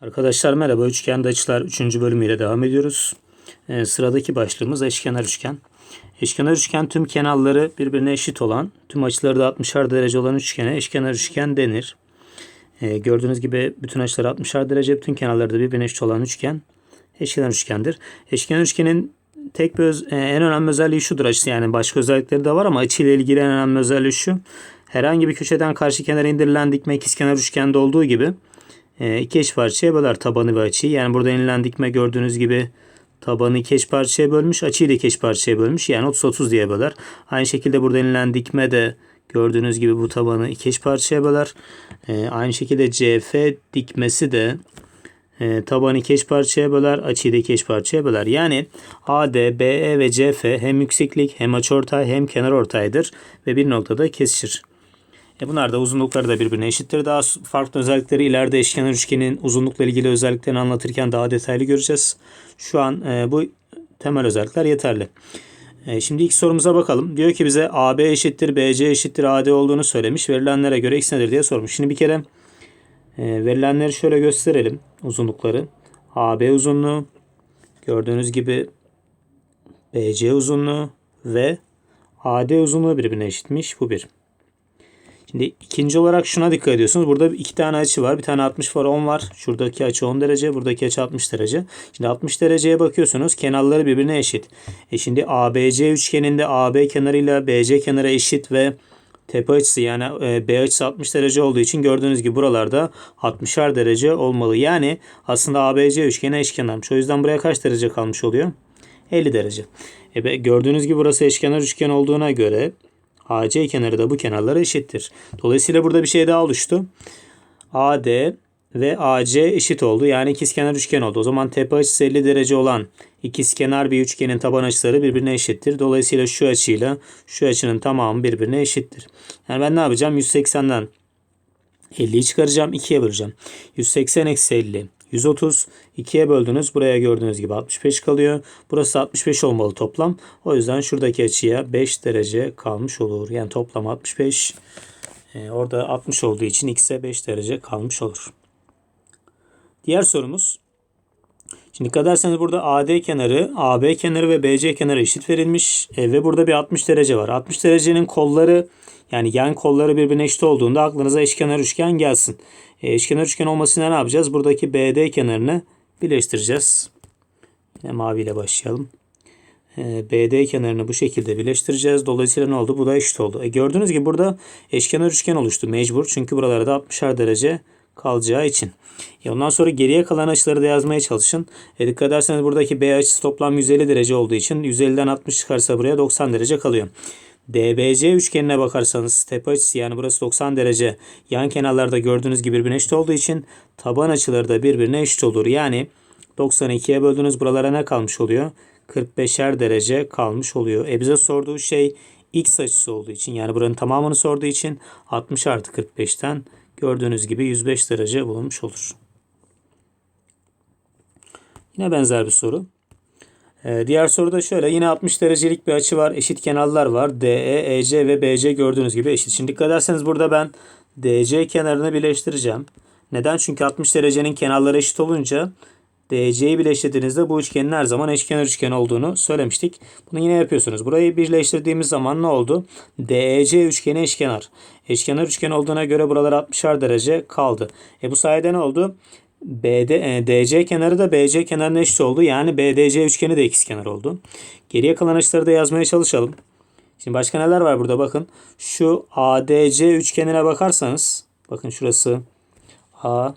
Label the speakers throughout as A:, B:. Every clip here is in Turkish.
A: Arkadaşlar merhaba. Üçgende açılar 3. bölümüyle devam ediyoruz. Ee, sıradaki başlığımız eşkenar üçgen. Eşkenar üçgen tüm kenarları birbirine eşit olan, tüm açıları da 60'ar derece olan üçgene eşkenar üçgen denir. Ee, gördüğünüz gibi bütün açıları 60'ar derece, bütün kenarları da birbirine eşit olan üçgen eşkenar üçgendir. Eşkenar üçgenin tek bir öz- e, en önemli özelliği şudur açısı yani başka özellikleri de var ama açı ile ilgili en önemli özelliği şu. Herhangi bir köşeden karşı kenara indirilen dikme ikizkenar üçgende olduğu gibi iki eş parçaya böler tabanı ve açıyı. Yani burada inilen dikme gördüğünüz gibi tabanı iki eş parçaya bölmüş, açıyı da iki eş parçaya bölmüş. Yani 30-30 diye böler. Aynı şekilde burada inilen dikme de gördüğünüz gibi bu tabanı iki eş parçaya böler. E, aynı şekilde CF dikmesi de e, tabanı iki eş parçaya böler, açıyı da iki eş parçaya böler. Yani AD, BE ve CF hem yükseklik hem açıortay hem kenarortaydır ve bir noktada kesişir. E bunlar da uzunlukları da birbirine eşittir. Daha farklı özellikleri ileride eşkenar üçgenin uzunlukla ilgili özelliklerini anlatırken daha detaylı göreceğiz. Şu an e, bu temel özellikler yeterli. E, şimdi ilk sorumuza bakalım. Diyor ki bize AB eşittir BC eşittir AD olduğunu söylemiş. Verilenlere göre x nedir diye sormuş. Şimdi bir kere e, verilenleri şöyle gösterelim uzunlukları. AB uzunluğu gördüğünüz gibi BC uzunluğu ve AD uzunluğu birbirine eşitmiş. Bu bir. Şimdi ikinci olarak şuna dikkat ediyorsunuz. Burada iki tane açı var. Bir tane 60 var 10 var. Şuradaki açı 10 derece. Buradaki açı 60 derece. Şimdi 60 dereceye bakıyorsunuz. Kenarları birbirine eşit. E şimdi ABC üçgeninde AB kenarıyla BC kenarı eşit ve tepe açısı yani e, B açısı 60 derece olduğu için gördüğünüz gibi buralarda 60'ar derece olmalı. Yani aslında ABC üçgeni eşkenarmış. O yüzden buraya kaç derece kalmış oluyor? 50 derece. E, gördüğünüz gibi burası eşkenar üçgen olduğuna göre AC kenarı da bu kenarlara eşittir. Dolayısıyla burada bir şey daha oluştu. AD ve AC eşit oldu. Yani ikizkenar üçgen oldu. O zaman tepe açısı 50 derece olan ikizkenar bir üçgenin taban açıları birbirine eşittir. Dolayısıyla şu açıyla şu açının tamamı birbirine eşittir. Yani ben ne yapacağım? 180'den 50'yi çıkaracağım. 2'ye böleceğim. 180 eksi 50. 130. 2'ye böldünüz. Buraya gördüğünüz gibi 65 kalıyor. Burası 65 olmalı toplam. O yüzden şuradaki açıya 5 derece kalmış olur. Yani toplam 65. Ee, orada 60 olduğu için x'e 5 derece kalmış olur. Diğer sorumuz. Şimdi dikkat ederseniz burada AD kenarı, AB kenarı ve BC kenarı eşit verilmiş. E, ve burada bir 60 derece var. 60 derecenin kolları yani yan kolları birbirine eşit olduğunda aklınıza eşkenar üçgen gelsin. E, eşkenar üçgen olmasına ne yapacağız? Buradaki BD kenarını birleştireceğiz. Yine maviyle başlayalım. E, BD kenarını bu şekilde birleştireceğiz. Dolayısıyla ne oldu? Bu da eşit oldu. E, gördüğünüz gibi burada eşkenar üçgen oluştu. Mecbur. Çünkü buralarda 60'ar derece kalacağı için. E, ondan sonra geriye kalan açıları da yazmaya çalışın. E, dikkat ederseniz buradaki B açısı toplam 150 derece olduğu için 150'den 60 çıkarsa buraya 90 derece kalıyor. DBC üçgenine bakarsanız tepe açısı yani burası 90 derece. Yan kenarlarda gördüğünüz gibi birbirine eşit olduğu için taban açıları da birbirine eşit olur. Yani 92'ye böldüğünüz buralara ne kalmış oluyor? 45'er derece kalmış oluyor. E bize sorduğu şey x açısı olduğu için yani buranın tamamını sorduğu için 60 artı 45'ten gördüğünüz gibi 105 derece bulunmuş olur. Yine benzer bir soru. Ee, diğer soruda şöyle yine 60 derecelik bir açı var. Eşit kenarlar var. DE, EC ve BC gördüğünüz gibi eşit. Şimdi dikkat ederseniz burada ben DC kenarını birleştireceğim. Neden? Çünkü 60 derecenin kenarları eşit olunca DC'yi birleştirdiğinizde bu üçgenin her zaman eşkenar üçgen olduğunu söylemiştik. Bunu yine yapıyorsunuz. Burayı birleştirdiğimiz zaman ne oldu? DEC üçgeni eşkenar. Eşkenar üçgen olduğuna göre buralar 60'ar derece kaldı. E bu sayede ne oldu? BD, e, DC kenarı da BC kenarına eşit oldu. Yani BDC üçgeni de ikizkenar oldu. Geriye kalan açıları da yazmaya çalışalım. Şimdi başka neler var burada bakın. Şu ADC üçgenine bakarsanız bakın şurası A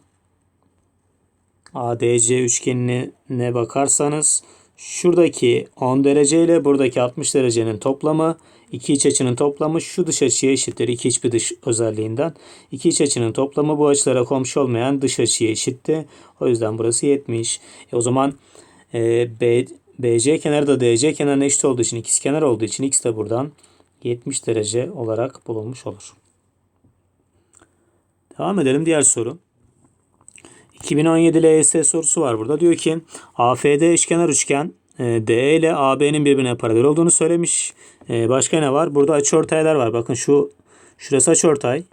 A: ADC üçgenine bakarsanız şuradaki 10 derece ile buradaki 60 derecenin toplamı iki iç açının toplamı şu dış açıya eşittir. İki iç bir dış özelliğinden. İki iç açının toplamı bu açılara komşu olmayan dış açıya eşitti. O yüzden burası 70. E o zaman e, B, BC kenarı da DC kenarına eşit olduğu için ikizkenar olduğu için x de buradan 70 derece olarak bulunmuş olur. Devam edelim diğer soru. 2017 LYS sorusu var burada. Diyor ki AFD eşkenar üçgen DE ile AB'nin birbirine paralel olduğunu söylemiş. E, Başka ne var? Burada açıortaylar var. Bakın şu şurası açıortay.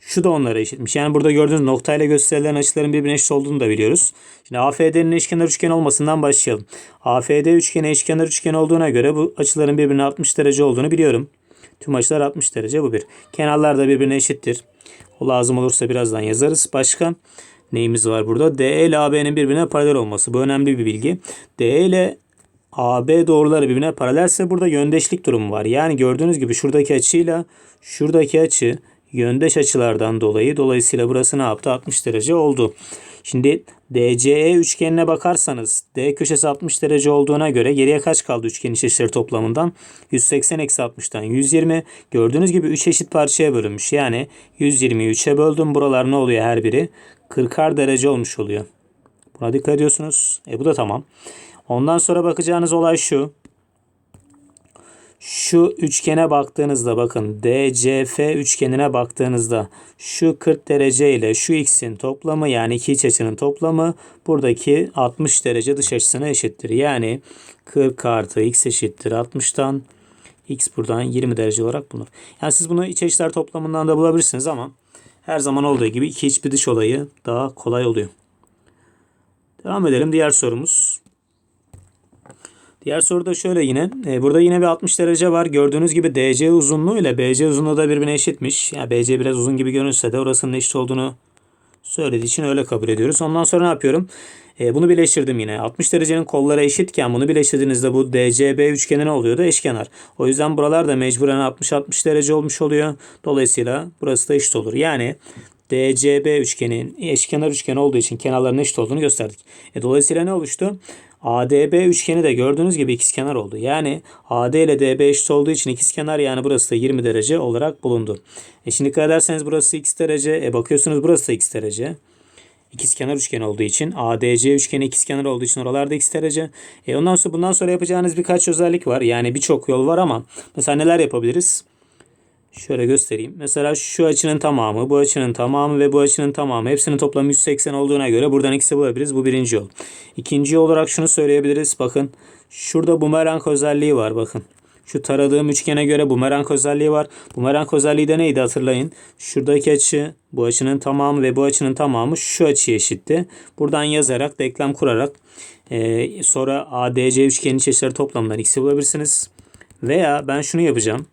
A: Şu da onlara eşitmiş. Yani burada gördüğünüz noktayla gösterilen açıların birbirine eşit olduğunu da biliyoruz. Şimdi AFD'nin eşkenar üçgen olmasından başlayalım. AFD üçgeni eşkenar üçgen olduğuna göre bu açıların birbirine 60 derece olduğunu biliyorum. Tüm açılar 60 derece bu bir. Kenarlar da birbirine eşittir. O lazım olursa birazdan yazarız. Başka neyimiz var burada? DE ile AB'nin birbirine paralel olması. Bu önemli bir bilgi. DE ile AB doğruları birbirine paralelse burada yöndeşlik durumu var. Yani gördüğünüz gibi şuradaki açıyla şuradaki açı yöndeş açılardan dolayı dolayısıyla burası ne yaptı? 60 derece oldu. Şimdi DCE üçgenine bakarsanız D köşesi 60 derece olduğuna göre geriye kaç kaldı üçgen iç açıları toplamından? 180 eksi 60'tan 120. Gördüğünüz gibi 3 eşit parçaya bölünmüş. Yani 120'yi 3'e böldüm. Buralar ne oluyor her biri? 40'ar derece olmuş oluyor. Buna dikkat ediyorsunuz. E bu da tamam. Ondan sonra bakacağınız olay şu. Şu üçgene baktığınızda bakın DCF üçgenine baktığınızda şu 40 derece ile şu x'in toplamı yani iki iç açının toplamı buradaki 60 derece dış açısına eşittir. Yani 40 artı x eşittir 60'tan x buradan 20 derece olarak bulunur. Yani siz bunu iç açılar toplamından da bulabilirsiniz ama her zaman olduğu gibi iki iç bir dış olayı daha kolay oluyor. Devam edelim diğer sorumuz. Diğer soruda şöyle yine. E, burada yine bir 60 derece var. Gördüğünüz gibi DC uzunluğu ile BC uzunluğu da birbirine eşitmiş. Yani BC biraz uzun gibi görünse de orasının eşit olduğunu söylediği için öyle kabul ediyoruz. Ondan sonra ne yapıyorum? E, bunu birleştirdim yine. 60 derecenin kolları eşitken bunu birleştirdiğinizde bu DCB üçgeni ne oluyor da eşkenar. O yüzden buralar da mecburen 60-60 derece olmuş oluyor. Dolayısıyla burası da eşit olur. Yani DCB üçgenin eşkenar üçgen olduğu için kenarların eşit olduğunu gösterdik. E, dolayısıyla ne oluştu? ADB üçgeni de gördüğünüz gibi ikizkenar oldu. Yani AD ile DB eşit olduğu için ikizkenar yani burası da 20 derece olarak bulundu. E şimdi dikkat ederseniz burası x derece. E bakıyorsunuz burası da x derece. İkizkenar üçgen olduğu için ADC üçgeni ikizkenar olduğu için oralarda x derece. E ondan sonra bundan sonra yapacağınız birkaç özellik var. Yani birçok yol var ama mesela neler yapabiliriz? Şöyle göstereyim. Mesela şu açının tamamı, bu açının tamamı ve bu açının tamamı hepsinin toplamı 180 olduğuna göre buradan x'i bulabiliriz. Bu birinci yol. İkinci yol olarak şunu söyleyebiliriz. Bakın şurada bumerang özelliği var. Bakın. Şu taradığım üçgene göre bumerang özelliği var. Bumerang özelliği de neydi hatırlayın. Şuradaki açı, bu açının tamamı ve bu açının tamamı şu açıya eşitti. Buradan yazarak, denklem kurarak e, sonra ADC üçgenin çeşitleri toplamından x'i bulabilirsiniz. Veya ben şunu yapacağım.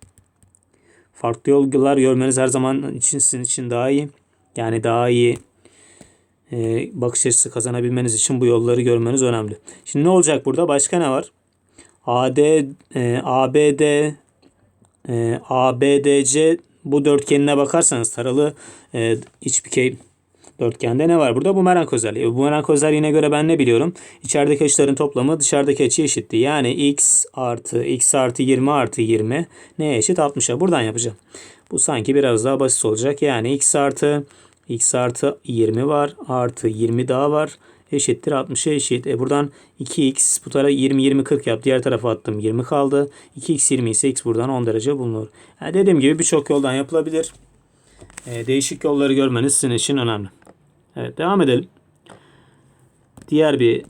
A: Farklı yollar görmeniz her zaman için sizin için daha iyi. Yani daha iyi e, bakış açısı kazanabilmeniz için bu yolları görmeniz önemli. Şimdi ne olacak burada? Başka ne var? AD, e, ABD, e, ABDC bu dörtgenine bakarsanız taralı e, içbikey dörtgende ne var burada? Bumerang özelliği. Bu bumerang özelliğine göre ben ne biliyorum? İçerideki açıların toplamı dışarıdaki açı eşitti. Yani x artı x artı 20 artı 20 neye eşit? 60'a. Buradan yapacağım. Bu sanki biraz daha basit olacak. Yani x artı x artı 20 var. Artı 20 daha var. Eşittir 60'a eşit. E buradan 2x bu tarafa 20 20 40 yap. Diğer tarafa attım 20 kaldı. 2x 20 ise x buradan 10 derece bulunur. Yani dediğim gibi birçok yoldan yapılabilir. E, değişik yolları görmeniz sizin için önemli. Evet devam edelim. Diğer bir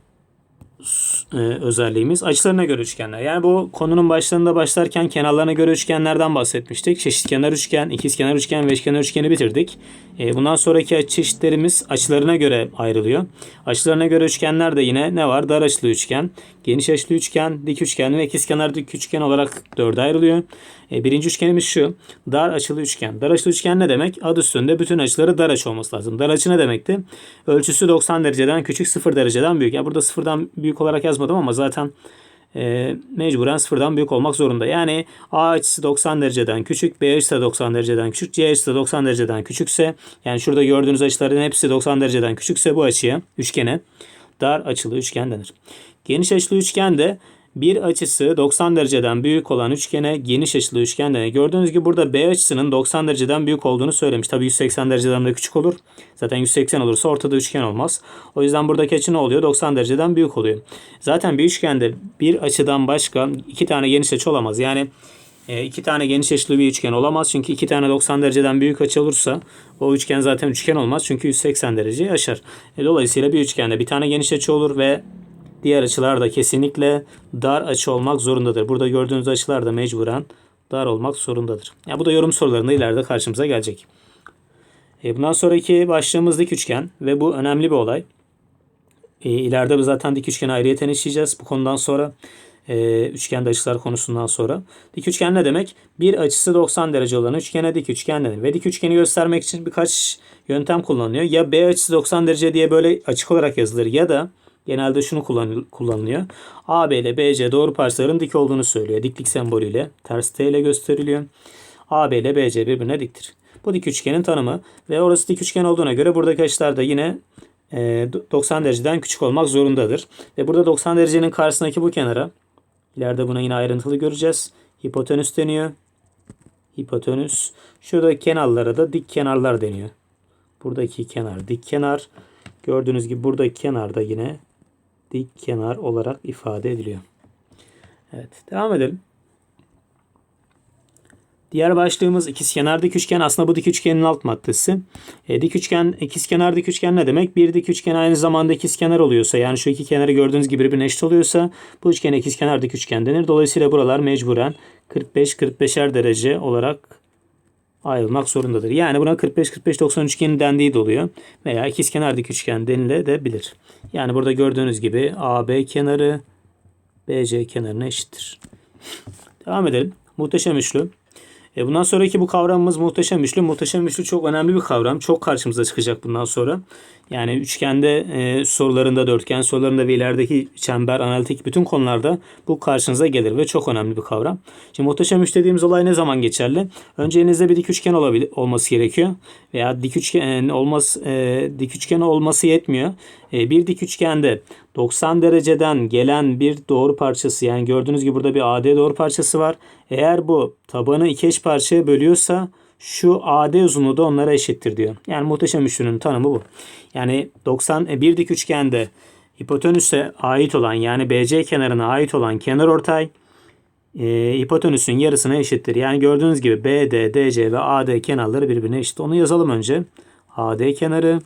A: e, özelliğimiz açılarına göre üçgenler. Yani bu konunun başlarında başlarken kenarlarına göre üçgenlerden bahsetmiştik. Çeşitkenar üçgen, ikizkenar üçgen ve eşkenar üçgeni bitirdik. E, bundan sonraki çeşitlerimiz açılarına göre ayrılıyor. Açılarına göre üçgenler de yine ne var? Dar açılı üçgen, geniş açılı üçgen, dik üçgen ve ikizkenar dik üçgen olarak dörde ayrılıyor. E, birinci üçgenimiz şu. Dar açılı üçgen. Dar açılı üçgen ne demek? Adı üstünde bütün açıları dar açı olması lazım. Dar açı ne demekti? Ölçüsü 90 dereceden küçük 0 dereceden büyük. Yani burada sıfırdan büyük olarak yazmadım ama zaten e, mecburen sıfırdan büyük olmak zorunda. Yani A açısı 90 dereceden küçük, B açısı da 90 dereceden küçük, C açısı da 90 dereceden küçükse yani şurada gördüğünüz açıların hepsi 90 dereceden küçükse bu açıya, üçgene dar açılı üçgen denir. Geniş açılı üçgen de bir açısı 90 dereceden büyük olan üçgene geniş açılı üçgen denir. Gördüğünüz gibi burada B açısının 90 dereceden büyük olduğunu söylemiş. Tabii 180 dereceden de küçük olur. Zaten 180 olursa ortada üçgen olmaz. O yüzden buradaki açı ne oluyor? 90 dereceden büyük oluyor. Zaten bir üçgende bir açıdan başka iki tane geniş açı olamaz. Yani e, iki tane geniş açılı bir üçgen olamaz. Çünkü iki tane 90 dereceden büyük açı olursa o üçgen zaten üçgen olmaz. Çünkü 180 dereceyi aşar. E, dolayısıyla bir üçgende bir tane geniş açı olur ve Diğer açılar da kesinlikle dar açı olmak zorundadır. Burada gördüğünüz açılar da mecburen dar olmak zorundadır. Ya bu da yorum sorularında ileride karşımıza gelecek. E, bundan sonraki başlığımız dik üçgen ve bu önemli bir olay. E, ileride zaten dik üçgeni ayrıyeten işleyeceğiz bu konudan sonra. E, üçgende açılar konusundan sonra. Dik üçgen ne demek? Bir açısı 90 derece olan üçgene dik üçgen denir. Ve dik üçgeni göstermek için birkaç yöntem kullanılıyor. Ya B açısı 90 derece diye böyle açık olarak yazılır ya da genelde şunu kullan- kullanılıyor. AB ile BC doğru parçaların dik olduğunu söylüyor. Diklik sembolüyle ters T ile gösteriliyor. AB ile BC birbirine diktir. Bu dik üçgenin tanımı ve orası dik üçgen olduğuna göre buradaki açılar da yine e, 90 dereceden küçük olmak zorundadır. Ve burada 90 derecenin karşısındaki bu kenara ileride buna yine ayrıntılı göreceğiz. Hipotenüs deniyor. Hipotenüs. Şurada kenarlara da dik kenarlar deniyor. Buradaki kenar dik kenar. Gördüğünüz gibi buradaki kenar da yine dik kenar olarak ifade ediliyor. Evet, devam edelim. Diğer başlığımız ikizkenar dik üçgen. Aslında bu dik üçgenin alt maddesi. E, dik üçgen, ikizkenar dik üçgen ne demek? Bir dik üçgen aynı zamanda ikizkenar oluyorsa, yani şu iki kenarı gördüğünüz gibi birbirine eşit oluyorsa bu üçgene ikizkenar dik üçgen denir. Dolayısıyla buralar mecburen 45-45'er derece olarak ayrılmak zorundadır. Yani buna 45-45-90 üçgeni dendiği de oluyor. Veya ikizkenar dik üçgen denilebilir. Yani burada gördüğünüz gibi AB kenarı BC kenarına eşittir. Devam edelim. Muhteşem üçlü. E bundan sonraki bu kavramımız muhteşem üçlü. Muhteşem üçlü çok önemli bir kavram. Çok karşımıza çıkacak bundan sonra. Yani üçgende e, sorularında, dörtgen sorularında ve ilerideki çember, analitik bütün konularda bu karşınıza gelir ve çok önemli bir kavram. Şimdi muhteşem üç dediğimiz olay ne zaman geçerli? Önce elinizde bir dik üçgen olabilir, olması gerekiyor. Veya dik üçgen olması e, dik üçgen olması yetmiyor. E, bir dik üçgende 90 dereceden gelen bir doğru parçası yani gördüğünüz gibi burada bir AD doğru parçası var. Eğer bu tabanı iki eş parçaya bölüyorsa şu AD uzunluğu da onlara eşittir diyor. Yani muhteşem üçlünün tanımı bu. Yani 90 e, bir dik üçgende hipotenüse ait olan yani BC kenarına ait olan kenar ortay e, hipotenüsün yarısına eşittir. Yani gördüğünüz gibi BD, DC ve AD kenarları birbirine eşit. Onu yazalım önce. AD kenarı,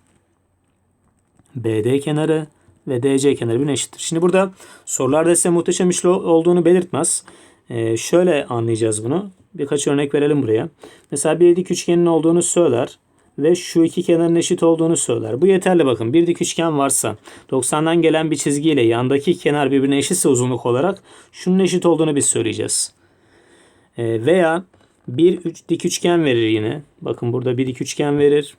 A: BD kenarı ve DC kenarı birbirine eşittir. Şimdi burada sorularda size muhteşem üçlü olduğunu belirtmez. Ee, şöyle anlayacağız bunu. Birkaç örnek verelim buraya. Mesela bir dik üçgenin olduğunu söyler ve şu iki kenarın eşit olduğunu söyler. Bu yeterli bakın. Bir dik üçgen varsa 90'dan gelen bir çizgiyle yandaki kenar birbirine eşitse uzunluk olarak şunun eşit olduğunu biz söyleyeceğiz. Ee, veya bir üç, dik üçgen verir yine. Bakın burada bir dik üçgen verir.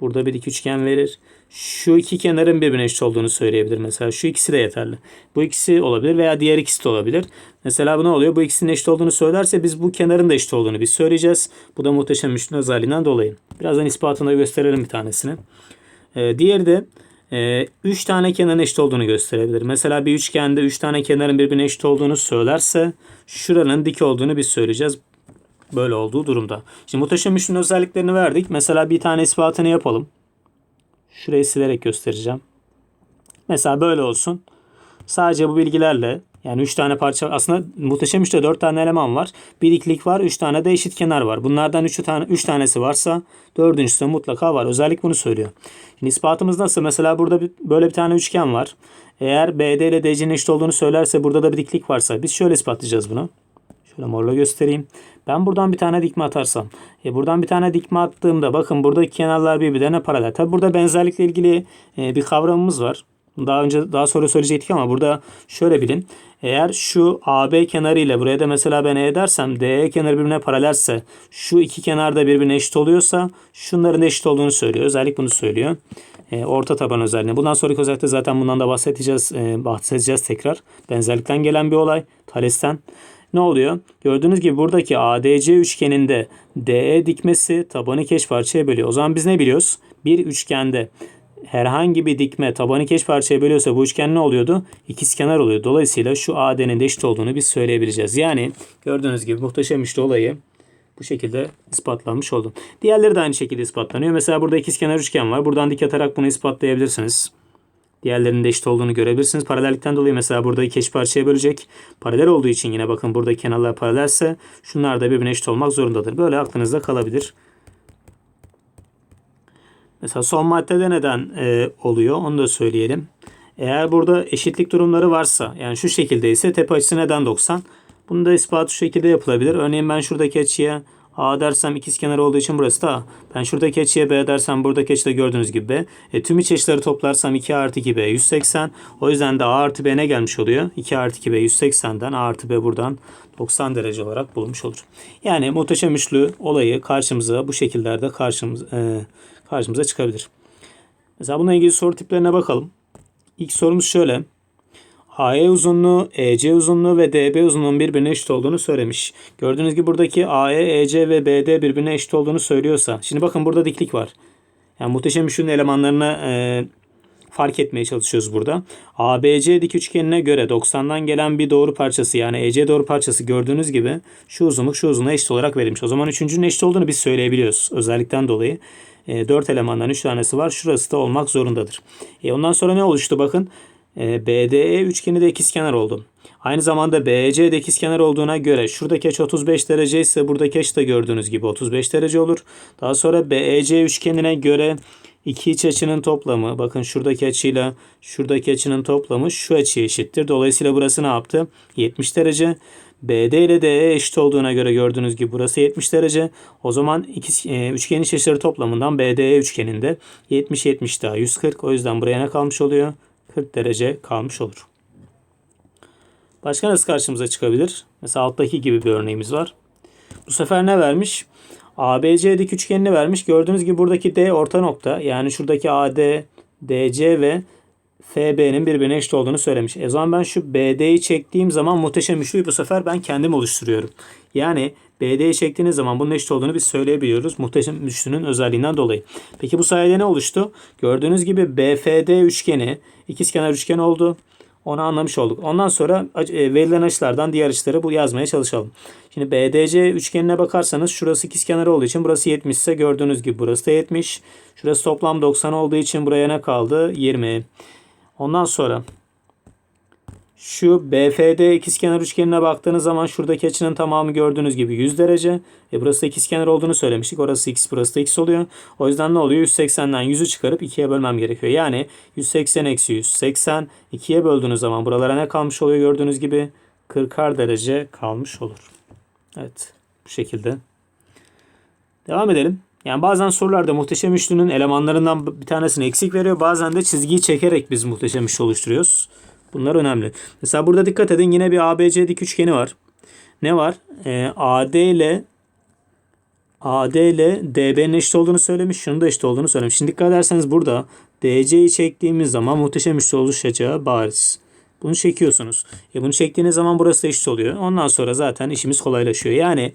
A: Burada bir dik üçgen verir. Şu iki kenarın birbirine eşit olduğunu söyleyebilir mesela. Şu ikisi de yeterli. Bu ikisi olabilir veya diğer ikisi de olabilir. Mesela bu ne oluyor? Bu ikisinin eşit olduğunu söylerse biz bu kenarın da eşit olduğunu biz söyleyeceğiz. Bu da muhteşem üçlünün özelliğinden dolayı. Birazdan ispatını gösterelim bir tanesini. Ee, diğeri de 3 tane kenarın eşit olduğunu gösterebilir. Mesela bir üçgende 3 tane kenarın birbirine eşit olduğunu söylerse şuranın dik olduğunu biz söyleyeceğiz böyle olduğu durumda. Şimdi muhteşem üçlünün özelliklerini verdik. Mesela bir tane ispatını yapalım. Şurayı silerek göstereceğim. Mesela böyle olsun. Sadece bu bilgilerle yani 3 tane parça aslında muhteşem üçte 4 tane eleman var. Bir diklik var, 3 tane de eşit kenar var. Bunlardan 3 tane 3 tanesi varsa dördüncüsü de mutlaka var. Özellik bunu söylüyor. Şimdi ispatımız nasıl? Mesela burada bir, böyle bir tane üçgen var. Eğer BD ile DC'nin eşit olduğunu söylerse burada da bir diklik varsa biz şöyle ispatlayacağız bunu. Şöyle morla göstereyim. Ben buradan bir tane dikme atarsam. E buradan bir tane dikme attığımda bakın buradaki kenarlar birbirlerine paralel. Tabi burada benzerlikle ilgili e, bir kavramımız var. Daha önce daha sonra söyleyecektik ama burada şöyle bilin. Eğer şu AB kenarı ile buraya da mesela ben E dersem DE kenarı birbirine paralelse şu iki kenar da birbirine eşit oluyorsa şunların eşit olduğunu söylüyor. Özellik bunu söylüyor. E, orta taban özelliği. Bundan sonraki özellikle zaten bundan da bahsedeceğiz, e, bahsedeceğiz tekrar. Benzerlikten gelen bir olay. Thales'ten ne oluyor? Gördüğünüz gibi buradaki ADC üçgeninde DE dikmesi tabanı keş parçaya bölüyor. O zaman biz ne biliyoruz? Bir üçgende herhangi bir dikme tabanı keş parçaya bölüyorsa bu üçgen ne oluyordu? İkizkenar oluyor. Dolayısıyla şu AD'nin de eşit olduğunu biz söyleyebileceğiz. Yani gördüğünüz gibi muhteşem işte olayı bu şekilde ispatlanmış oldu. Diğerleri de aynı şekilde ispatlanıyor. Mesela burada ikizkenar üçgen var. Buradan dik atarak bunu ispatlayabilirsiniz. Diğerlerinin de eşit olduğunu görebilirsiniz. Paralellikten dolayı mesela burada iki eş parçaya bölecek. Paralel olduğu için yine bakın burada kenarlar paralelse şunlar da birbirine eşit olmak zorundadır. Böyle aklınızda kalabilir. Mesela son maddede neden e, oluyor onu da söyleyelim. Eğer burada eşitlik durumları varsa yani şu şekilde ise tepe açısı neden 90? Bunu da ispat şu şekilde yapılabilir. Örneğin ben şuradaki açıya A dersem ikizkenar olduğu için burası da A. Ben şuradaki açıya B dersem buradaki açıda gördüğünüz gibi B. E, tüm iç açıları toplarsam 2 artı 2B 180. O yüzden de A artı B ne gelmiş oluyor? 2 artı 2B 180'den A artı B buradan 90 derece olarak bulmuş olur. Yani muhteşem üçlü olayı karşımıza bu şekillerde karşımız, e, karşımıza çıkabilir. Mesela bununla ilgili soru tiplerine bakalım. İlk sorumuz şöyle. AE uzunluğu, EC uzunluğu ve DB uzunluğunun birbirine eşit olduğunu söylemiş. Gördüğünüz gibi buradaki AE, EC ve BD birbirine eşit olduğunu söylüyorsa. Şimdi bakın burada diklik var. Yani muhteşem üçlünün elemanlarını e, fark etmeye çalışıyoruz burada. ABC dik üçgenine göre 90'dan gelen bir doğru parçası yani EC doğru parçası gördüğünüz gibi şu uzunluk şu uzunluğa eşit olarak verilmiş. O zaman üçüncünün eşit olduğunu biz söyleyebiliyoruz özellikten dolayı. E, 4 elemandan 3 tanesi var. Şurası da olmak zorundadır. E, ondan sonra ne oluştu bakın. E, BDE üçgeni de ikizkenar oldu. Aynı zamanda BEC de ikizkenar olduğuna göre şuradaki açı 35 derece ise buradaki açı da gördüğünüz gibi 35 derece olur. Daha sonra BEC üçgenine göre iki iç açının toplamı bakın şuradaki açıyla şuradaki açının toplamı şu açıya eşittir. Dolayısıyla burası ne yaptı? 70 derece. BD ile DE eşit olduğuna göre gördüğünüz gibi burası 70 derece. O zaman iki, e, üçgenin iç açıları toplamından BDE üçgeninde 70 70 daha 140. O yüzden buraya ne kalmış oluyor? 40 derece kalmış olur. Başka nasıl karşımıza çıkabilir? Mesela alttaki gibi bir örneğimiz var. Bu sefer ne vermiş? ABC dik üçgenini vermiş. Gördüğünüz gibi buradaki D orta nokta. Yani şuradaki AD, DC ve FB'nin birbirine eşit olduğunu söylemiş. E zaman ben şu BD'yi çektiğim zaman muhteşem üçlüyü bu sefer ben kendim oluşturuyorum. Yani BD'yi çektiğiniz zaman bunun eşit olduğunu biz söyleyebiliyoruz. Muhteşem üçlünün özelliğinden dolayı. Peki bu sayede ne oluştu? Gördüğünüz gibi BFD üçgeni ikizkenar üçgen oldu. Onu anlamış olduk. Ondan sonra e, verilen açılardan diğer açıları bu yazmaya çalışalım. Şimdi BDC üçgenine bakarsanız şurası ikizkenar olduğu için burası 70 ise gördüğünüz gibi burası da 70. Şurası toplam 90 olduğu için buraya ne kaldı? 20. Ondan sonra şu BFD ikizkenar üçgenine baktığınız zaman şuradaki açının tamamı gördüğünüz gibi 100 derece. E burası da ikizkenar olduğunu söylemiştik. Orası x, burası da x oluyor. O yüzden ne oluyor? 180'den 100'ü çıkarıp 2'ye bölmem gerekiyor. Yani 180 eksi 180 2'ye böldüğünüz zaman buralara ne kalmış oluyor gördüğünüz gibi? 40'ar derece kalmış olur. Evet bu şekilde. Devam edelim. Yani bazen sorularda muhteşem üçlünün elemanlarından bir tanesini eksik veriyor. Bazen de çizgiyi çekerek biz muhteşem üçlü oluşturuyoruz. Bunlar önemli. Mesela burada dikkat edin yine bir ABC dik üçgeni var. Ne var? Ee, AD ile AD ile DB'nin eşit olduğunu söylemiş. Şunun da eşit olduğunu söylemiş. Şimdi dikkat ederseniz burada DC'yi çektiğimiz zaman muhteşem üçlü oluşacağı bariz. Bunu çekiyorsunuz. E bunu çektiğiniz zaman burası da eşit oluyor. Ondan sonra zaten işimiz kolaylaşıyor. Yani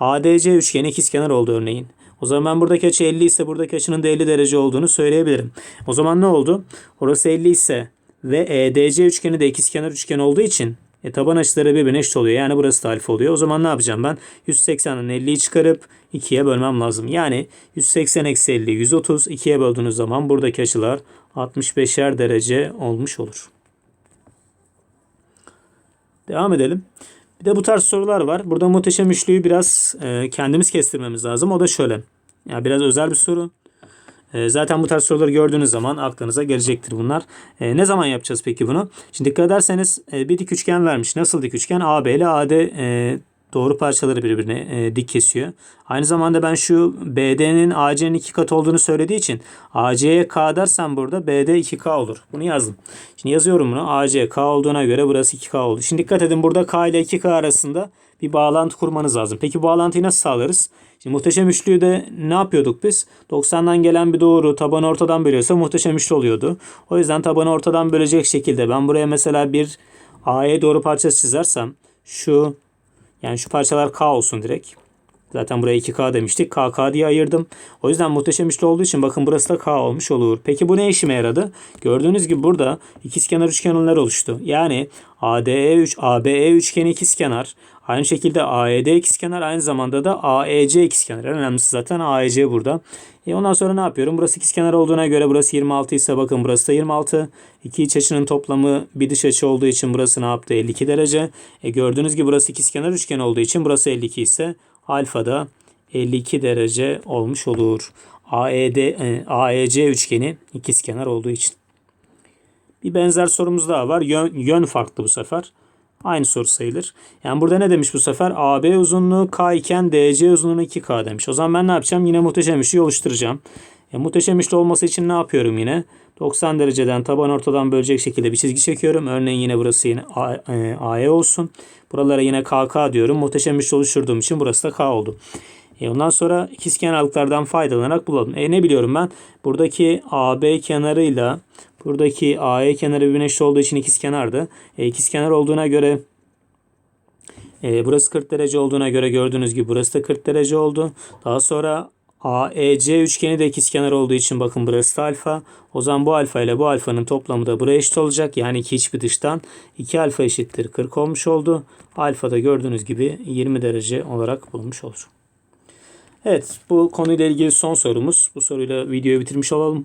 A: ADC üçgeni ikizkenar oldu örneğin. O zaman ben buradaki açı 50 ise buradaki açının da 50 derece olduğunu söyleyebilirim. O zaman ne oldu? Orası 50 ise ve EDC üçgeni de ikizkenar üçgen olduğu için e, taban açıları birbirine eşit oluyor. Yani burası da alfa oluyor. O zaman ne yapacağım ben? 180'den 50'yi çıkarıp 2'ye bölmem lazım. Yani 180 eksi 50 130 2'ye böldüğünüz zaman buradaki açılar 65'er derece olmuş olur. Devam edelim. Bir de bu tarz sorular var. Burada muhteşem üçlüyü biraz e, kendimiz kestirmemiz lazım. O da şöyle. Yani biraz özel bir soru. E, zaten bu tarz soruları gördüğünüz zaman aklınıza gelecektir bunlar. E, ne zaman yapacağız peki bunu? Şimdi dikkat ederseniz e, bir dik üçgen vermiş. Nasıl dik üçgen? AB ile AD e, doğru parçaları birbirine e, dik kesiyor. Aynı zamanda ben şu BD'nin AC'nin iki katı olduğunu söylediği için AC'ye K dersem burada BD 2K olur. Bunu yazdım. Şimdi yazıyorum bunu. AC K olduğuna göre burası 2K oldu. Şimdi dikkat edin burada K ile 2K arasında bir bağlantı kurmanız lazım. Peki bağlantıyı nasıl sağlarız? Şimdi muhteşem üçlüyü de ne yapıyorduk biz? 90'dan gelen bir doğru tabanı ortadan bölüyorsa muhteşem üçlü oluyordu. O yüzden tabanı ortadan bölecek şekilde ben buraya mesela bir A'ya doğru parçası çizersem şu yani şu parçalar K olsun direkt. Zaten buraya 2K demiştik. KK diye ayırdım. O yüzden muhteşem üçlü olduğu için bakın burası da K olmuş olur. Peki bu ne işime yaradı? Gördüğünüz gibi burada ikizkenar üçgenler oluştu. Yani ADE 3 ABE üçgeni ikizkenar. Aynı şekilde AED ikizkenar aynı zamanda da AEC ikizkenar. En önemlisi zaten AEC burada. E ondan sonra ne yapıyorum? Burası ikizkenar olduğuna göre burası 26 ise bakın burası da 26. İki iç açının toplamı bir dış açı olduğu için burası ne yaptı? 52 derece. E gördüğünüz gibi burası ikizkenar üçgen olduğu için burası 52 ise alfa da 52 derece olmuş olur. AED, e, AEC üçgeni ikizkenar olduğu için. Bir benzer sorumuz daha var. Yön, yön farklı bu sefer. Aynı soru sayılır. Yani burada ne demiş bu sefer? AB uzunluğu K iken DC uzunluğu 2K demiş. O zaman ben ne yapacağım? Yine muhteşem üçlü oluşturacağım. E, muhteşem üçlü olması için ne yapıyorum yine? 90 dereceden taban ortadan bölecek şekilde bir çizgi çekiyorum. Örneğin yine burası yine AE olsun. Buralara yine KK diyorum. Muhteşem üçlü oluşturduğum için burası da K oldu. E ondan sonra ikizkenarlıklardan faydalanarak bulalım. E ne biliyorum ben? Buradaki AB kenarıyla buradaki AE kenarı birbirine eşit olduğu için ikizkenardı. E, ikizkenar olduğuna göre e, burası 40 derece olduğuna göre gördüğünüz gibi burası da 40 derece oldu. Daha sonra AEC üçgeni de ikizkenar olduğu için bakın burası da alfa. O zaman bu alfa ile bu alfanın toplamı da buraya eşit olacak. Yani iki hiçbir dıştan 2 alfa eşittir 40 olmuş oldu. Alfa da gördüğünüz gibi 20 derece olarak bulunmuş olur. Evet bu konuyla ilgili son sorumuz. Bu soruyla videoyu bitirmiş olalım.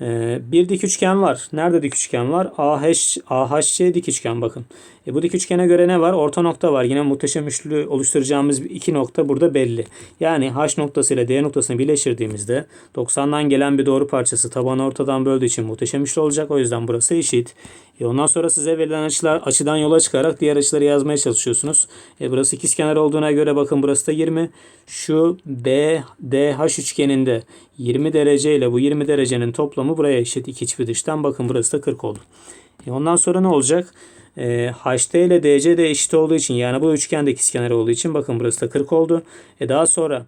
A: Ee, bir dik üçgen var. Nerede dik üçgen var? AH, AHC dik üçgen bakın. E, bu dik üçgene göre ne var? Orta nokta var. Yine muhteşem üçlü oluşturacağımız iki nokta burada belli. Yani H noktası ile D noktasını birleştirdiğimizde 90'dan gelen bir doğru parçası tabanı ortadan böldüğü için muhteşem üçlü olacak. O yüzden burası eşit. E, ondan sonra size verilen açılar açıdan yola çıkarak diğer açıları yazmaya çalışıyorsunuz. E, burası ikizkenar olduğuna göre bakın burası da 20. Şu B, DH üçgeninde 20 derece ile bu 20 derecenin toplamı buraya eşit. İki hiçbir dıştan bakın burası da 40 oldu. E, ondan sonra ne olacak? E, HT ile DC de eşit olduğu için yani bu üçgen de ikizkenar olduğu için bakın burası da 40 oldu. E, daha sonra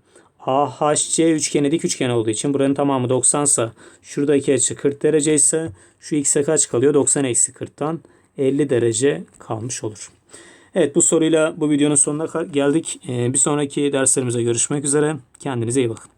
A: AHC üçgeni dik üçgen olduğu için buranın tamamı 90 ise şuradaki açı 40 derece ise şu x'e kaç kalıyor? 90 eksi 40'tan 50 derece kalmış olur. Evet bu soruyla bu videonun sonuna geldik. Ee, Bir sonraki derslerimize görüşmek üzere. Kendinize iyi bakın.